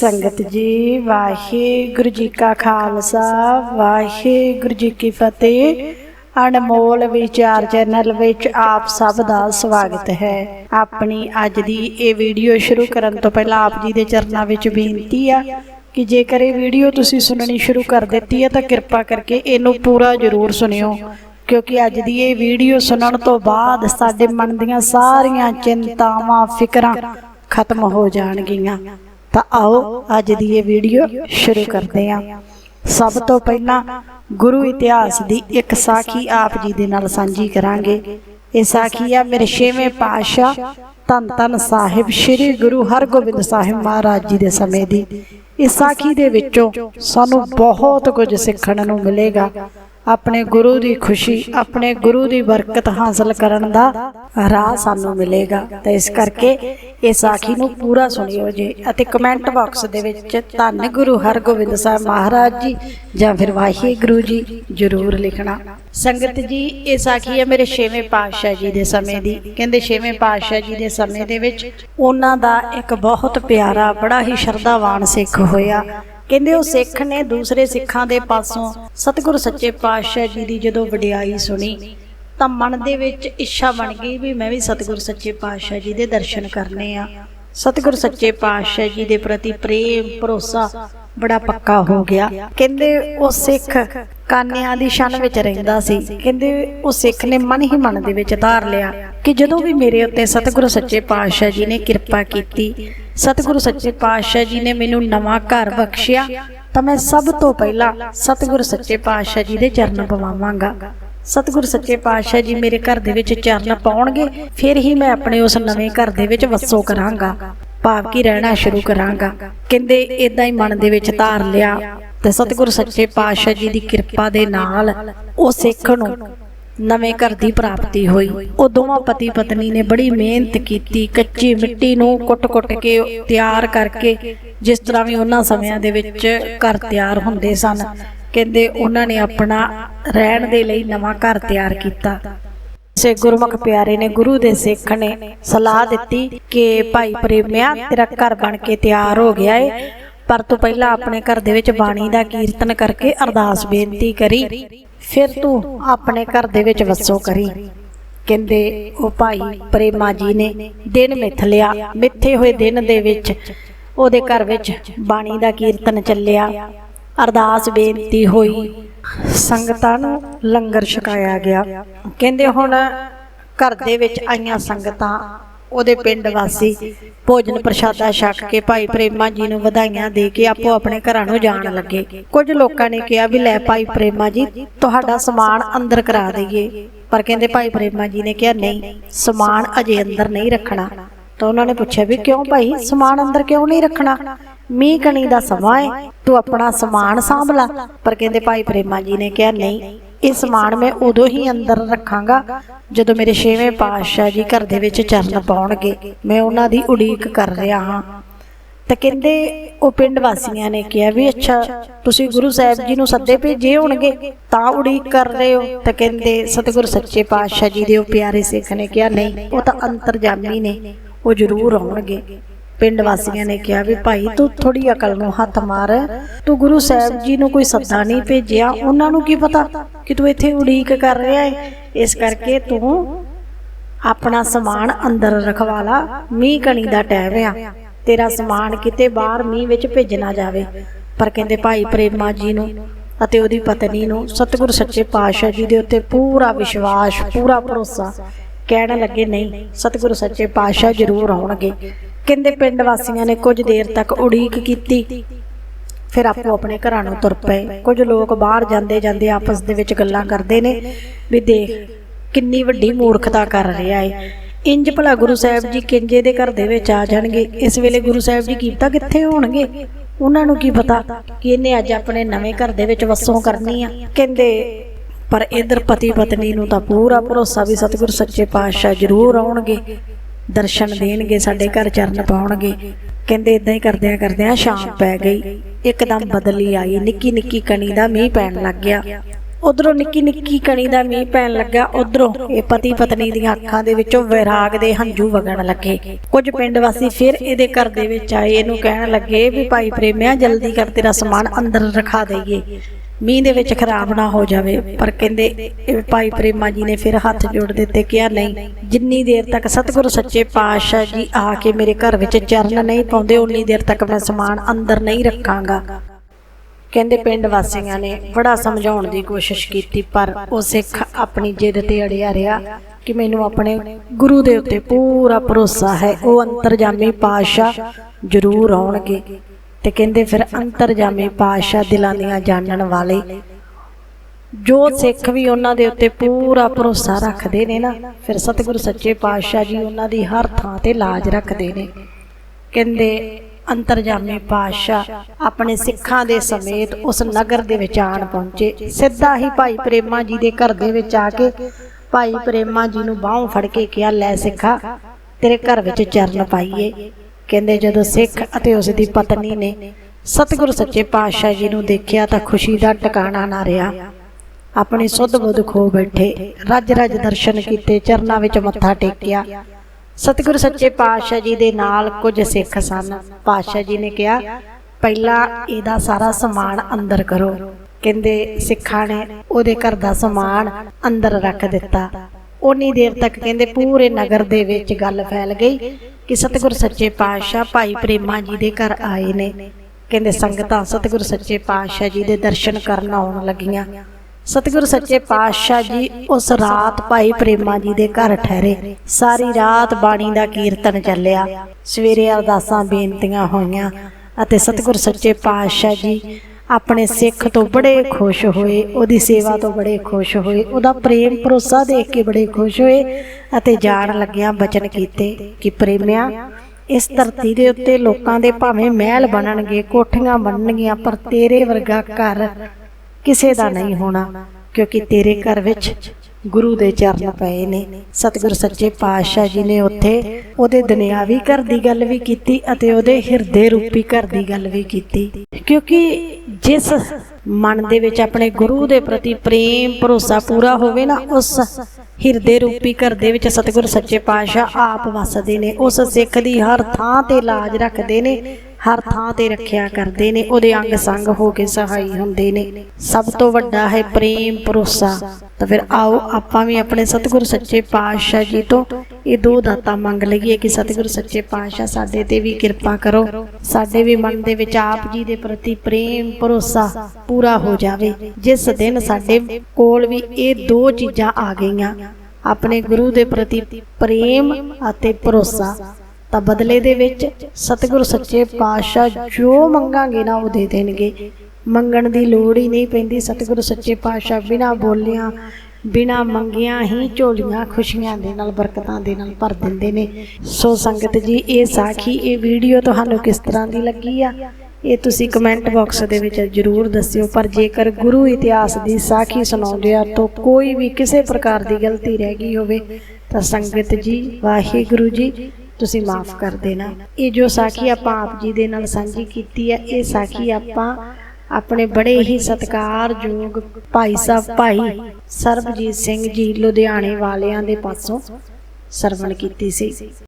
ਸੰਗਤ ਜੀ, ਵਾਹਿਗੁਰੂ ਜੀ ਕਾ ਖਾਲਸਾ, ਵਾਹਿਗੁਰੂ ਜੀ ਕੀ ਫਤਿਹ। ਅਨਮੋਲ ਵਿਚਾਰ ਚੈਨਲ ਵਿੱਚ ਆਪ ਸਭ ਦਾ ਸਵਾਗਤ ਹੈ। ਆਪਣੀ ਅੱਜ ਦੀ ਇਹ ਵੀਡੀਓ ਸ਼ੁਰੂ ਕਰਨ ਤੋਂ ਪਹਿਲਾਂ ਆਪ ਜੀ ਦੇ ਚਰਨਾਂ ਵਿੱਚ ਬੇਨਤੀ ਆ ਕਿ ਜੇਕਰ ਇਹ ਵੀਡੀਓ ਤੁਸੀਂ ਸੁਣਨੀ ਸ਼ੁਰੂ ਕਰ ਦਿੱਤੀ ਹੈ, ਤਾਂ ਕਿਰਪਾ ਕਰਕੇ ਇਹਨੂੰ ਪੂਰਾ ਜ਼ਰੂਰ ਸੁਣਿਓ। ਕਿਉਂਕਿ ਅੱਜ ਦੀ ਇਹ ਵੀਡੀਓ ਸੁਣਨ ਤੋਂ ਬਾਅਦ ਸਾਡੇ ਮਨ ਦੀਆਂ ਸਾਰੀਆਂ ਚਿੰਤਾਵਾਂ, ਫਿਕਰਾਂ ਖਤਮ ਹੋ ਜਾਣਗੀਆਂ। ਤਾਂ ਆਓ ਅੱਜ ਦੀ ਇਹ ਵੀਡੀਓ ਸ਼ੁਰੂ ਕਰਦੇ ਹਾਂ। ਸਭ ਤੋਂ ਪਹਿਲਾਂ ਗੁਰੂ ਇਤਿਹਾਸ ਦੀ ਇੱਕ ਸਾਖੀ ਆਪ ਜੀ ਦੇ ਨਾਲ ਸਾਂਝੀ ਕਰਾਂਗੇ। ਇਹ ਸਾਖੀ ਆ ਮੇਰੇ ਛੇਵੇਂ ਪਾਤਸ਼ਾਹ ਧੰਨ ਧੰਨ ਸਾਹਿਬ ਸ੍ਰੀ ਗੁਰੂ ਹਰਗੋਬਿੰਦ ਸਾਹਿਬ ਮਹਾਰਾਜ ਜੀ ਦੇ ਸਮੇਂ ਦੀ। ਇਸ ਸਾਖੀ ਦੇ ਵਿੱਚੋਂ ਸਾਨੂੰ ਬਹੁਤ ਕੁਝ ਸਿੱਖਣ ਨੂੰ ਮਿਲੇਗਾ। ਆਪਣੇ ਗੁਰੂ ਦੀ ਖੁਸ਼ੀ, ਆਪਣੇ ਗੁਰੂ ਦੀ ਬਰਕਤ ਹਾਸਲ ਕਰਨ ਦਾ ਰਾਹ ਸਾਨੂੰ ਮਿਲੇਗਾ। ਤਾਂ ਇਸ ਕਰਕੇ ਇਸ ਸਾਖੀ ਨੂੰ ਪੂਰਾ ਸੁਣਿਓ ਜੀ ਅਤੇ ਕਮੈਂਟ ਬਾਕਸ ਦੇ ਵਿੱਚ ਧੰਨ ਗੁਰੂ ਹਰਗੋਬਿੰਦ ਸਾਹਿਬ ਮਹਾਰਾਜ ਜੀ ਜਾਂ ਫਿਰ ਵਾਹਿਗੁਰੂ ਜੀ ਜ਼ਰੂਰ ਲਿਖਣਾ। ਸੰਗਤ ਜੀ, ਇਹ ਸਾਖੀ ਹੈ ਮੇਰੇ ਛੇਵੇਂ ਪਾਤਸ਼ਾਹ ਜੀ ਦੇ ਸਮੇਂ ਦੀ। ਕਹਿੰਦੇ ਛੇਵੇਂ ਪਾਤਸ਼ਾਹ ਜੀ ਦੇ ਸਮੇਂ ਦੇ ਵਿੱਚ ਉਹਨਾਂ ਦਾ ਇੱਕ ਬਹੁਤ ਪਿਆਰਾ, ਬੜਾ ਹੀ ਸ਼ਰਧਾਵਾਨ ਸਿੱਖ ਹੋਇਆ। ਕਹਿੰਦੇ ਉਹ ਸਿੱਖ ਨੇ ਦੂਸਰੇ ਸਿੱਖਾਂ ਦੇ ਪਾਸੋਂ ਸਤਿਗੁਰ ਸੱਚੇ ਪਾਤਸ਼ਾਹ ਜੀ ਦੀ ਜਦੋਂ ਵਡਿਆਈ ਸੁਣੀ ਤਾਂ ਮਨ ਦੇ ਵਿੱਚ ਇੱਛਾ ਬਣ ਗਈ ਵੀ ਮੈਂ ਵੀ ਸਤਿਗੁਰ ਸੱਚੇ ਪਾਤਸ਼ਾਹ ਜੀ ਦੇ ਦਰਸ਼ਨ ਕਰਨੇ ਆ। ਸਤਿਗੁਰ ਸੱਚੇ ਪਾਤਸ਼ਾਹ ਜੀ ਦੇ ਪ੍ਰਤੀ ਪ੍ਰੇਮ ਭਰੋਸਾ ਬੜਾ ਪੱਕਾ ਹੋ ਗਿਆ। ਕਹਿੰਦੇ ਉਹ ਸਿੱਖ ਕਾਨਿਆਂ ਦੀ ਸ਼ਨ ਵਿੱਚ ਰਹਿੰਦਾ ਸੀ। ਕਹਿੰਦੇ ਉਹ ਸਿੱਖ ਨੇ ਮਨ ਹੀ ਮਨ ਦੇ ਵਿੱਚ ਧਾਰ ਲਿਆ ਕਿ ਜਦੋਂ ਵੀ ਮੇਰੇ ਉੱਤੇ ਸਤਿਗੁਰੂ ਸੱਚੇ ਪਾਤਸ਼ਾਹ ਜੀ ਨੇ ਕਿਰਪਾ ਕੀਤੀ ਸਤਿਗੁਰੂ ਸੱਚੇ ਪਾਤਸ਼ਾਹ ਜੀ ਨੇ ਮੈਨੂੰ ਨਵਾਂ ਘਰ ਬਖਸ਼ਿਆ ਤਾਂ ਮੈਂ ਸਭ ਤੋਂ ਪਹਿਲਾਂ ਸਤਿਗੁਰੂ ਸੱਚੇ ਪਾਤਸ਼ਾਹ ਜੀ ਦੇ ਚਰਨ ਪਵਾਵਾਂਗਾ। ਸਤਿਗੁਰੂ ਸੱਚੇ ਪਾਤਸ਼ਾਹ ਜੀ ਮੇਰੇ ਘਰ ਦੇ ਵਿੱਚ ਚਰਨ ਪਾਉਣਗੇ, ਫਿਰ ਹੀ ਮੈਂ ਆਪਣੇ ਉਸ ਨਵੇਂ ਘਰ ਦੇ ਵਿੱਚ ਵਸੋ ਕਰਾਂਗਾ। ਭਾਵ ਕੀ ਰਹਿਣਾ ਸ਼ੁਰੂ ਕਰਾਂਗਾ। ਕਹਿੰਦੇ ਇਦਾਂ ਹੀ ਮਨ ਦੇ ਵਿੱਚ ਧਾਰ ਲਿਆ ਤੇ ਸਤਿਗੁਰੂ ਸੱਚੇ ਪਾਤਸ਼ਾਹ ਜੀ ਦੀ ਕਿਰਪਾ ਦੇ ਨਾਲ ਉਹ ਸਿੱਖ ਨੂੰ ਨਵੇਂ ਘਰ ਦੀ ਪ੍ਰਾਪਤੀ ਹੋਈ। ਉਹ ਦੋਵਾਂ ਪਤੀ ਪਤਨੀ ਨੇ ਬੜੀ ਮਿਹਨਤ ਕੀਤੀ, ਕੱਚੀ ਮਿੱਟੀ ਨੂੰ ਕੁੱਟ-ਕੁੱਟ ਕੇ ਤਿਆਰ ਕਰਕੇ, ਜਿਸ ਤਰ੍ਹਾਂ ਵੀ ਉਹਨਾਂ ਸਮਿਆਂ ਦੇ ਵਿੱਚ ਘਰ ਤਿਆਰ ਹੁੰਦੇ ਸਨ। ਕਹਿੰਦੇ ਉਹਨਾਂ ਨੇ ਆਪਣਾ ਰਹਿਣ ਦੇ ਲਈ ਨਵਾਂ ਘਰ ਤਿਆਰ ਕੀਤਾ। ਸੇ ਗੁਰਮੁਖ ਪਿਆਰੇ ਨੇ ਗੁਰੂ ਦੇ ਸਿੱਖ ਨੇ ਸਲਾਹ ਦਿੱਤੀ ਕਿ ਭਾਈ ਪ੍ਰੇਮਿਆ, ਤੇਰਾ ਘਰ ਬਣ ਕੇ ਤਿਆਰ ਹੋ ਗਿਆ ਏ। ਪਰ ਤੂੰ ਪਹਿਲਾਂ ਆਪਣੇ ਘਰ ਦੇ ਵਿੱਚ ਬਾਣੀ ਦਾ ਕੀਰਤਨ ਕਰਕੇ ਅਰਦਾਸ ਬੇਨਤੀ ਕਰੀ। ਫਿਰ ਤੂੰ ਆਪਣੇ ਘਰ ਦੇ ਵਿੱਚ ਵਸੋ ਕਰੀ। ਕਹਿੰਦੇ, ਉਹ ਭਾਈ ਪ੍ਰੇਮਾ ਜੀ ਨੇ ਦਿਨ ਮਿੱਥ ਲਿਆ। ਮਿੱਥੇ ਹੋਏ ਦਿਨ ਦੇ ਵਿੱਚ ਉਹਦੇ ਘਰ ਵਿੱਚ ਬਾਣੀ ਦਾ ਕੀਰਤਨ ਚੱਲਿਆ। ਅਰਦਾਸ ਬੇਨਤੀ ਹੋਈ। ਸੰਗਤਾਂ ਨੂੰ ਲੰਗਰ ਛਕਾਇਆ ਗਿਆ। ਕਹਿੰਦੇ, ਹੁਣ ਘਰ ਦੇ ਵਿੱਚ ਆਈਆਂ ਸੰਗਤਾਂ ਉਹਦੇ ਪਿੰਡ ਵਾਸੀ ਭੋਜਨ ਪ੍ਰਸ਼ਾਦਾ ਛਕ ਕੇ ਭਾਈ ਪ੍ਰੇਮਾ ਜੀ ਨੂੰ ਵਧਾਈਆਂ ਦੇ ਕੇ ਆਪੋ ਆਪਣੇ ਘਰਾਂ ਨੂੰ ਜਾਣ ਲੱਗੇ। ਕੁਝ ਲੋਕਾਂ ਨੇ ਕਿਹਾ ਵੀ ਲੈ ਭਾਈ ਪ੍ਰੇਮਾ ਜੀ, ਤੁਹਾਡਾ ਸਮਾਨ ਅੰਦਰ ਕਰਾ ਦਈਏ। ਪਰ ਕਹਿੰਦੇ ਭਾਈ ਪ੍ਰੇਮਾ ਜੀ ਨੇ ਕਿਹਾ, ਨਹੀਂ, ਸਮਾਨ ਅਜੇ ਅੰਦਰ ਨਹੀਂ ਰੱਖਣਾ। ਤਾਂ ਉਹਨਾਂ ਨੇ ਪੁੱਛਿਆ ਵੀ ਕਿਉਂ ਭਾਈ, ਸਮਾਨ ਅੰਦਰ ਕਿਉਂ ਨਹੀਂ ਰੱਖਣਾ? ਮੀਂਹ ਕਣੀ ਦਾ ਸਮਾਂ ਹੈ ਤੂੰ ਆਪਣਾ ਸਮਾਨ ਸਾਂਭ ਲੈ। ਪਰ ਕਹਿੰਦੇ ਭਾਈ ਪ੍ਰੇਮਾ ਜੀ ਨੇ ਕਿਹਾ, ਨਹੀਂ ਇਹ ਸਮਾਨ ਮੈਂ ਉਦੋਂ ਹੀ ਅੰਦਰ ਰੱਖਾਂਗਾ, ਜਦੋਂ ਮੇਰੇ ਛੇਵੇਂ ਪਾਤਸ਼ਾਹ ਜੀ ਘਰ ਦੇ ਵਿੱਚ ਚਰਨ ਪਾਉਣਗੇ। ਮੈਂ ਉਹਨਾਂ ਦੀ ਉਡੀਕ ਕਰ ਰਿਹਾ ਹਾਂ। ਤਾਂ ਕਹਿੰਦੇ, ਉਹ ਪਿੰਡ ਵਾਸੀਆਂ ਨੇ ਕਿਹਾ ਵੀ, ਅੱਛਾ, ਤੁਸੀਂ ਗੁਰੂ ਸਾਹਿਬ ਜੀ ਨੂੰ ਸੱਦੇ ਭੇਜੇ ਹੋਣਗੇ, ਤਾਂ ਉਡੀਕ ਕਰ ਰਹੇ ਹੋ। ਤਾਂ ਕਹਿੰਦੇ, ਸਤਿਗੁਰ ਸੱਚੇ ਪਾਤਸ਼ਾਹ ਜੀ ਦੇ ਉਹ ਪਿਆਰੇ ਸਿੱਖ ਨੇ ਕਿਹਾ, ਨਹੀਂ, ਉਹ ਤਾਂ ਅੰਤਰਜਾਮੀ ਨੇ, ਉਹ ਜ਼ਰੂਰ ਆਉਣਗੇ। ਪਿੰਡ ਵਾਸੀਆਂ ਨੇ ਕਿਹਾ ਵੀ ਭਾਈ, ਤੂੰ ਥੋੜੀ ਅਕਲ ਨੂੰ ਹੱਥ ਮਾਰ। ਤੂੰ ਗੁਰੂ ਸਾਹਿਬ ਜੀ ਨੂੰ ਕੋਈ ਸੱਦਾ ਨਹੀਂ ਭੇਜਿਆ, ਉਹਨਾਂ ਨੂੰ ਕੀ ਪਤਾ ਕਿ ਤੂੰ ਇੱਥੇ ਉਡੀਕ ਕਰ ਰਿਹਾ ਹੈ ਇਸ ਕਰਕੇ ਤੂੰ ਆਪਣਾ ਸਮਾਨ ਅੰਦਰ ਰਖਵਾ ਲਾ ਮੀਂਹ ਕਣੀ ਦਾ ਟਾਈਮ ਆ ਤੇਰਾ ਸਮਾਨ ਕਿਤੇ ਬਾਹਰ ਮੀਂਹ ਵਿੱਚ ਭੇਜ ਨਾ ਜਾਵੇ। ਪਰ ਕਹਿੰਦੇ ਭਾਈ ਪ੍ਰੇਮਾ ਜੀ ਨੂੰ ਅਤੇ ਉਹਦੀ ਪਤਨੀ ਨੂੰ ਸਤਿਗੁਰੂ ਸੱਚੇ ਪਾਤਸ਼ਾਹ ਜੀ ਦੇ ਉੱਤੇ ਪੂਰਾ ਵਿਸ਼ਵਾਸ, ਪੂਰਾ ਭਰੋਸਾ। ਕਹਿਣ ਲੱਗੇ, ਨਹੀਂ, ਸਤਿਗੁਰੂ ਸੱਚੇ ਪਾਤਸ਼ਾਹ ਜ਼ਰੂਰ ਆਉਣਗੇ। ਕਹਿੰਦੇ ਪਿੰਡ ਵਾਸੀਆਂ ਨੇ ਕੁਝ ਦੇਰ ਤੱਕ ਉਡੀਕ ਕੀਤੀ। ਫਿਰ ਆਪੋ ਆਪਣੇ ਘਰਾਂ ਨੂੰ ਤੁਰ ਪਏ। ਕੁਝ ਲੋਕ ਬਾਹਰ ਜਾਂਦੇ ਜਾਂਦੇ ਆਪਸ ਦੇ ਵਿੱਚ ਗੱਲਾਂ ਕਰਦੇ ਨੇ ਵੀ ਦੇਖ, ਕਿੰਨੀ ਵੱਡੀ ਮੂਰਖਤਾ ਕਰ ਰਿਹਾ ਏ। ਇੰਜ ਭਲਾ ਗੁਰੂ ਸਾਹਿਬ ਜੀ ਕਿੰਜੇ ਦੇ ਘਰ ਦੇ ਵਿੱਚ ਆ ਜਾਣਗੇ। ਇਸ ਵੇਲੇ ਗੁਰੂ ਸਾਹਿਬ ਜੀ ਕੀਪਤਾ ਕਿੱਥੇ ਹੋਣਗੇ? ਉਹਨਾਂ ਨੂੰ ਕੀ ਪਤਾ ਕਿ ਇਹਨੇ ਅੱਜ ਆਪਣੇ ਨਵੇਂ ਘਰ ਦੇ ਵਿੱਚ ਵਸੋਂ ਕਰਨੀ ਆ। ਕਹਿੰਦੇ, ਪਰ ਇਧਰ ਪਤੀ ਪਤਨੀ ਨੂੰ ਤਾਂ ਪੂਰਾ ਭਰੋਸਾ ਵੀ ਸਤਿਗੁਰ ਸੱਚੇ ਪਾਤਸ਼ਾਹ ਜ਼ਰੂਰ ਆਉਣਗੇ। ਦਰਸ਼ਨ ਦੇਣਗੇ, ਸਾਡੇ ਘਰ ਚਰਨ ਪਾਉਣਗੇ। ਕਹਿੰਦੇ ਇਦਾਂ ਹੀ ਕਰਦਿਆਂ ਕਰਦਿਆਂ ਸ਼ਾਮ ਪੈ ਗਈ। ਇੱਕਦਮ ਬਦਲੀ ਆਈ। ਨਿੱਕੀ ਨਿੱਕੀ ਕਣੀ ਦਾ ਮੀਂਹ ਪੈਣ ਲੱਗ ਗਿਆ। ਉਧਰੋਂ ਨਿੱਕੀ ਨਿੱਕੀ ਕਣੀ ਦਾ ਮੀਂਹ ਪੈਣ ਲੱਗਾ। ਉਧਰੋਂ ਇਹ ਪਤੀ ਪਤਨੀ ਦੀਆਂ ਅੱਖਾਂ ਦੇ ਵਿੱਚੋਂ ਵਿਰਾਗ ਦੇ ਹੰਝੂ ਵਗਣ ਲੱਗੇ। ਕੁਝ ਪਿੰਡ ਵਾਸੀ ਫਿਰ ਇਹਦੇ ਘਰ ਦੇ ਵਿੱਚ ਆਏ। ਇਹਨੂੰ ਕਹਿਣ ਲੱਗੇ ਵੀ ਭਾਈ ਪ੍ਰੇਮਿਆ, ਜਲਦੀ ਕਰ ਤੇਰਾ ਸਮਾਨ ਅੰਦਰ ਰਖਾ ਦਈਏ। ਮੀਂਹ ਦੇ ਵਿੱਚ ਖਰਾਬ ਨਾ ਹੋ ਜਾਵੇ। ਪਰ ਕਹਿੰਦੇ ਭਾਈ ਪ੍ਰੇਮਾ ਜੀ ਨੇ ਫਿਰ ਹੱਥ ਜੋੜ ਦਿੱਤੇ, ਕਿਹਾ ਨਹੀਂ, ਜਿੰਨੀ ਦੇਰ ਤੱਕ ਸਤਿਗੁਰੂ ਸੱਚੇ ਪਾਤਸ਼ਾਹ ਜੀ ਆ ਕੇ ਮੇਰੇ ਘਰ ਵਿੱਚ ਚਰਨ ਨਹੀਂ ਪਾਉਂਦੇ, ਉਨੀ ਦੇਰ ਤੱਕ ਮੈਂ ਸਮਾਨ ਅੰਦਰ ਨਹੀਂ ਰੱਖਾਂਗਾ। ਕਹਿੰਦੇ ਪਿੰਡ ਵਾਸੀਆਂ ਨੇ ਬੜਾ ਸਮਝਾਉਣ ਦੀ ਕੋਸ਼ਿਸ਼ ਕੀਤੀ, ਪਰ ਉਹ ਸਿੱਖ ਆਪਣੀ ਜਿੱਦ ਤੇ ਅੜਿਆ ਰਿਹਾ ਕਿ ਮੈਨੂੰ ਆਪਣੇ ਗੁਰੂ ਦੇ ਉੱਤੇ ਪੂਰਾ ਭਰੋਸਾ ਹੈ, ਉਹ ਅੰਤਰਜਾਮੀ ਪਾਤਸ਼ਾਹ ਜ਼ਰੂਰ ਆਉਣਗੇ। ਤੇ ਕਹਿੰਦੇ ਫਿਰ ਅੰਤਰਜਾਮੀ ਪਾਤਸ਼ਾਹ ਦਿਲਾਂ ਦੀਆਂ ਜਾਣਨ ਵਾਲੇ। ਜੋ ਸਿੱਖ ਵੀ ਉਹਨਾਂ ਦੇ ਉੱਤੇ ਪੂਰਾ ਭਰੋਸਾ ਰੱਖਦੇ ਨੇ ਨਾ ਫਿਰ ਸਤਿਗੁਰੂ ਸੱਚੇ ਪਾਤਸ਼ਾਹ ਜੀ ਉਹਨਾਂ ਦੀ ਹਰ ਥਾਂ ਤੇ ਲਾਜ ਰੱਖਦੇ ਨੇ। ਕਹਿੰਦੇ ਅੰਤਰਜਾਮੀ ਪਾਤਸ਼ਾਹ ਆਪਣੇ ਸਿੱਖਾਂ ਦੇ ਸਮੇਤ ਉਸ ਨਗਰ ਦੇ ਵਿੱਚ ਆਣ ਪਹੁੰਚੇ। ਸਿੱਧਾ ਹੀ ਭਾਈ ਪ੍ਰੇਮਾ ਜੀ ਦੇ ਘਰ ਦੇ ਵਿੱਚ ਆ ਕੇ ਭਾਈ ਪ੍ਰੇਮਾ ਜੀ ਨੂੰ ਬਾਹੋਂ ਫੜ ਕੇ ਕਿਹਾ ਲੈ ਸਿੱਖਾ ਤੇਰੇ ਘਰ ਵਿੱਚ ਚਰਨ ਪਾਈਏ। ਕਹਿੰਦੇ ਜਦੋਂ ਸਿੱਖ ਅਤੇ ਉਸ ਦੀ ਪਤਨੀ ਨੇ ਸਤਿਗੁਰੂ ਸੱਚੇ ਪਾਤਸ਼ਾਹ ਜੀ ਨੂੰ ਦੇਖਿਆ ਤਾਂ ਖੁਸ਼ੀ ਦਾ ਟਿਕਾਣਾ ਨਾ ਰਿਹਾ। ਆਪਣੀ ਸੁੱਧ ਬੁੱਧ ਖੋ ਬੈਠੇ, ਰੱਜ ਰੱਜ ਦਰਸ਼ਨ ਕੀਤੇ, ਚਰਨਾਂ ਵਿੱਚ ਮੱਥਾ ਟੇਕਿਆ। ਸਤਿਗੁਰੂ ਸੱਚੇ ਪਾਤਸ਼ਾਹ ਜੀ ਦੇ ਨਾਲ ਕੁਝ ਸਿੱਖ ਸਨ। ਪਾਤਸ਼ਾਹ ਜੀ ਨੇ ਕਿਹਾ, ਪਹਿਲਾਂ ਇਹਦਾ ਸਾਰਾ ਸਮਾਨ ਅੰਦਰ ਕਰੋ। ਕਹਿੰਦੇ ਸਿੱਖਾਂ ਨੇ ਉਹਦੇ ਘਰ ਦਾ ਸਮਾਨ ਅੰਦਰ ਰੱਖ ਦਿੱਤਾ। ਉਨੀ ਦੇਰ ਤੱਕ ਕਹਿੰਦੇ ਪੂਰੇ ਨਗਰ ਦੇ ਵਿੱਚ ਗੱਲ ਫੈਲ ਗਈ। ਕਿ ਸਤਿਗੁਰੂ ਸੱਚੇ ਪਾਤਸ਼ਾਹ ਭਾਈ ਪ੍ਰੇਮਾ ਜੀ ਦੇ ਘਰ ਆਏ ਨੇ। ਕਹਿੰਦੇ ਸੰਗਤਾਂ ਸਤਿਗੁਰੂ ਸੱਚੇ ਪਾਤਸ਼ਾਹ ਜੀ ਦੇ ਦਰਸ਼ਨ ਕਰਨ ਆਉਣ ਲੱਗੀਆਂ। ਸਤਿਗੁਰੂ ਸੱਚੇ ਪਾਤਸ਼ਾਹ ਜੀ ਉਸ ਰਾਤ ਭਾਈ ਪ੍ਰੇਮਾ ਜੀ ਦੇ ਘਰ ਠਹਿਰੇ। ਸਾਰੀ ਰਾਤ ਬਾਣੀ ਦਾ ਕੀਰਤਨ ਚੱਲਿਆ। ਸਵੇਰੇ ਅਰਦਾਸਾਂ ਬੇਨਤੀਆਂ ਹੋਈਆਂ ਅਤੇ ਸਤਿਗੁਰੂ ਸੱਚੇ ਪਾਤਸ਼ਾਹ ਜੀ ਆਪਣੇ ਸਿੱਖ ਤੋਂ ਬੜੇ ਖੁਸ਼ ਹੋਏ, ਉਹਦੀ ਸੇਵਾ ਤੋਂ ਬੜੇ ਖੁਸ਼ ਹੋਏ, ਉਹਦਾ ਪ੍ਰੇਮ ਭਰੋਸਾ ਦੇਖ ਕੇ ਬੜੇ ਖੁਸ਼ ਹੋਏ ਅਤੇ ਜਾਣ ਲੱਗਿਆਂ ਬਚਨ ਕੀਤੇ ਕਿ ਪ੍ਰੇਮਿਆ, ਇਸ ਧਰਤੀ ਦੇ ਉੱਤੇ ਲੋਕਾਂ ਦੇ ਭਾਵੇਂ ਮਹਿਲ ਬਣਨਗੇ, ਕੋਠੀਆਂ ਬਣਨਗੀਆਂ, ਪਰ ਤੇਰੇ ਵਰਗਾ ਘਰ ਕਿਸੇ ਦਾ ਨਹੀਂ ਹੋਣਾ, ਕਿਉਂਕਿ ਤੇਰੇ ਘਰ ਵਿੱਚ ਗੁਰੂ ਦੇ ਚਰਨ ਪਏ ਨੇ। ਸਤਿਗੁਰ ਸੱਚੇ ਪਾਤਸ਼ਾਹ ਜੀ ਨੇ ਉੱਥੇ ਉਹਦੇ ਦੁਨਿਆਵੀ ਘਰ ਦੀ ਗੱਲ ਵੀ ਕੀਤੀ ਅਤੇ ਉਹਦੇ ਹਿਰਦੇ ਰੂਪੀ ਘਰ ਦੀ ਗੱਲ ਵੀ ਕੀਤੀ। ਕਿਉਂਕਿ ਜਿਸ ਮਨ ਦੇ ਵਿੱਚ ਆਪਣੇ ਗੁਰੂ ਦੇ ਪ੍ਰਤੀ ਪ੍ਰੇਮ, ਭਰੋਸਾ ਪੂਰਾ ਹੋਵੇ ਨਾ, ਉਸ ਹਿਰਦੇ ਰੂਪੀ ਘਰ ਦੇ ਵਿੱਚ ਸਤਿਗੁਰ ਸੱਚੇ ਪਾਤਸ਼ਾਹ ਆਪ ਵਸਦੇ ਨੇ। ਉਸ ਸਿੱਖ ਦੀ ਹਰ ਥਾਂ ਤੇ ਲਾਜ ਰੱਖਦੇ ਨੇ। ਹਰ ਥਾਂ ਤੇ ਰੱਖਿਆ ਕਰਦੇ ਨੇ, ਉਹਦੇ ਅੰਗ ਸੰਗ ਹੋ ਕੇ ਸਹਾਈ ਹੁੰਦੇ ਨੇ। ਸਭ ਤੋਂ ਵੱਡਾ ਹੈ ਪ੍ਰੇਮ, ਭਰੋਸਾ। ਤਾਂ ਫਿਰ ਆਓ, ਆਪਾਂ ਵੀ ਆਪਣੇ ਸਤਿਗੁਰ ਸੱਚੇ ਪਾਤਸ਼ਾਹ ਜੀ ਤੋਂ ਇਹ ਦੋ ਦਾਤਾਂ ਮੰਗ ਲਈਏ ਕਿ ਸਤਿਗੁਰ ਸੱਚੇ ਪਾਤਸ਼ਾਹ ਸਾਡੇ ਤੇ ਵੀ ਕਿਰਪਾ ਕਰੋ। ਸਾਡੇ ਵੀ ਮਨ ਦੇ ਵਿੱਚ ਆਪ ਜੀ ਦੇ ਪ੍ਰਤੀ ਪ੍ਰੇਮ, ਭਰੋਸਾ ਪੂਰਾ ਹੋ ਜਾਵੇ। ਜਿਸ ਦਿਨ ਸਾਡੇ ਕੋਲ ਵੀ ਇਹ ਦੋ ਚੀਜ਼ਾਂ ਆ ਗਈਆਂ, ਆਪਣੇ ਗੁਰੂ ਦੇ ਪ੍ਰਤੀ ਪ੍ਰੇਮ ਅਤੇ ਭਰੋਸਾ। ਤਾਂ ਬਦਲੇ ਦੇ ਵਿੱਚ ਸਤਿਗੁਰੂ ਸੱਚੇ ਪਾਤਸ਼ਾਹ ਜੋ ਮੰਗਾਂਗੇ ਨਾ ਉਹ ਦੇ ਦੇਣਗੇ। ਮੰਗਣ ਦੀ ਲੋੜ ਹੀ ਨਹੀਂ ਪੈਂਦੀ ਸਤਿਗੁਰੂ ਸੱਚੇ ਪਾਤਸ਼ਾਹ ਬਿਨਾ ਬੋਲਿਆਂ, ਬਿਨਾ ਮੰਗੀਆਂ ਹੀ ਝੋਲੀਆਂ ਖੁਸ਼ੀਆਂ ਦੇ ਨਾਲ, ਬਰਕਤਾਂ ਦੇ ਨਾਲ ਭਰ ਦਿੰਦੇ ਨੇ। ਸੋ ਸੰਗਤ ਜੀ, ਇਹ ਸਾਖੀ, ਇਹ ਵੀਡੀਓ ਤੁਹਾਨੂੰ ਕਿਸ ਤਰ੍ਹਾਂ ਦੀ ਲੱਗੀ ਆ? ਇਹ ਤੁਸੀਂ ਕਮੈਂਟ ਬਾਕਸ ਦੇ ਵਿੱਚ ਜਰੂਰ ਦੱਸਿਓ। ਪਰ ਜੇਕਰ ਗੁਰੂ ਇਤਿਹਾਸ ਦੀ ਸਾਖੀ ਸੁਣਾਉਂਦੇ ਆ ਤਾਂ ਕੋਈ ਵੀ ਕਿਸੇ ਪ੍ਰਕਾਰ ਦੀ ਗਲਤੀ ਰਹਿ ਗਈ ਹੋਵੇ ਤਾਂ ਸੰਗਤ ਜੀ, ਵਾਹਿਗੁਰੂ ਜੀ ਤੁਸੀਂ ਮਾਫ ਕਰ ਦੇਣਾ। ਇਹ ਜੋ ਸਾਖੀ ਆਪਾਂ ਆਪ ਜੀ ਦੇ ਨਾਲ ਸਾਂਝੀ ਕੀਤੀ ਹੈ ਇਹ ਸਾਖੀ ਆਪਾਂ ਆਪਣੇ ਬੜੇ ਹੀ ਸਤਿਕਾਰਯੋਗ ਭਾਈ ਸਾਹਿਬ ਭਾਈ ਸਰਬਜੀਤ ਸਿੰਘ ਜੀ ਲੁਧਿਆਣੇ ਵਾਲਿਆਂ ਦੇ ਪਾਸੋਂ ਸਰਵਣ ਕੀਤੀ ਸੀ।